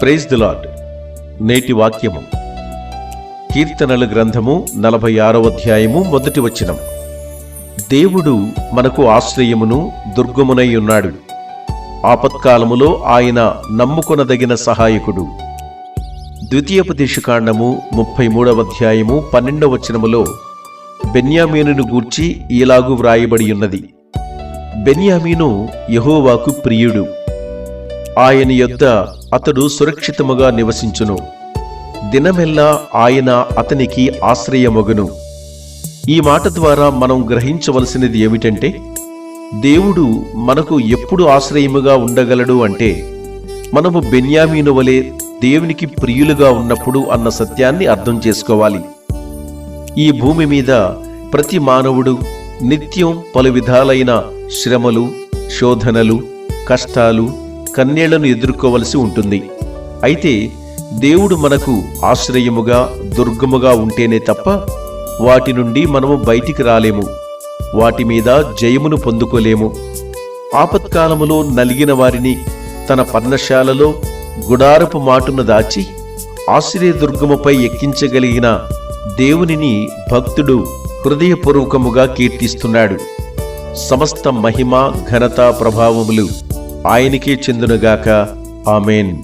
Praise the lord నేటి వాక్యము. కీర్తనల గ్రంథము నలభై ఆరవ అధ్యాయము మొదటి వచనం దేవుడు మనకు ఆశ్రయమును దుర్గమునై ఉన్నాడు. ఆపత్కాలములో ఆయన నమ్ముకొనదగిన సహాయకుడు. ద్వితీయోపదేశకాండము ముప్పై మూడవ అధ్యాయము పన్నెండవ వచనములో బెన్యామీనును గూర్చి ఇలాగు వ్రాయబడి ఉన్నది బెన్యామీను యహోవాకు ప్రియుడు. ఆయన యొద్ద అతడు సురక్షితముగా నివసించును. దినమెల్లా ఆయన అతనికి ఆశ్రయమగును. ఈ మాట ద్వారా మనం గ్రహించవలసినది ఏమిటంటే దేవుడు మనకు ఎప్పుడు ఆశ్రయముగా ఉండగలడు అంటే మనము బెన్యామీను వలె దేవునికి ప్రియులుగా ఉన్నప్పుడు అన్న సత్యాన్ని అర్థం చేసుకోవాలి. ఈ భూమి మీద ప్రతి మానవుడు నిత్యం పలు విధాలైన శ్రమలు శోధనలు కష్టాలు కన్నీళ్ళను ఎదుర్కోవలసి ఉంటుంది. అయితే దేవుడు మనకు ఆశ్రయముగా దుర్గముగా ఉంటేనే తప్ప వాటి నుండి మనము బయటికి రాలేము. వాటి మీద జయమును పొందుకోలేము. ఆపత్కాలములో నలిగిన వారిని తన పర్ణశాలలో గుడారపు మాటును దాచి ఆశ్రయదుర్గముపై ఎక్కించగలిగిన దేవునిని భక్తుడు హృదయపూర్వకముగా కీర్తిస్తున్నాడు. సమస్త మహిమ ఘనత ప్రభావములు ఆయనకే చెందునుగాక. ఆమెన్.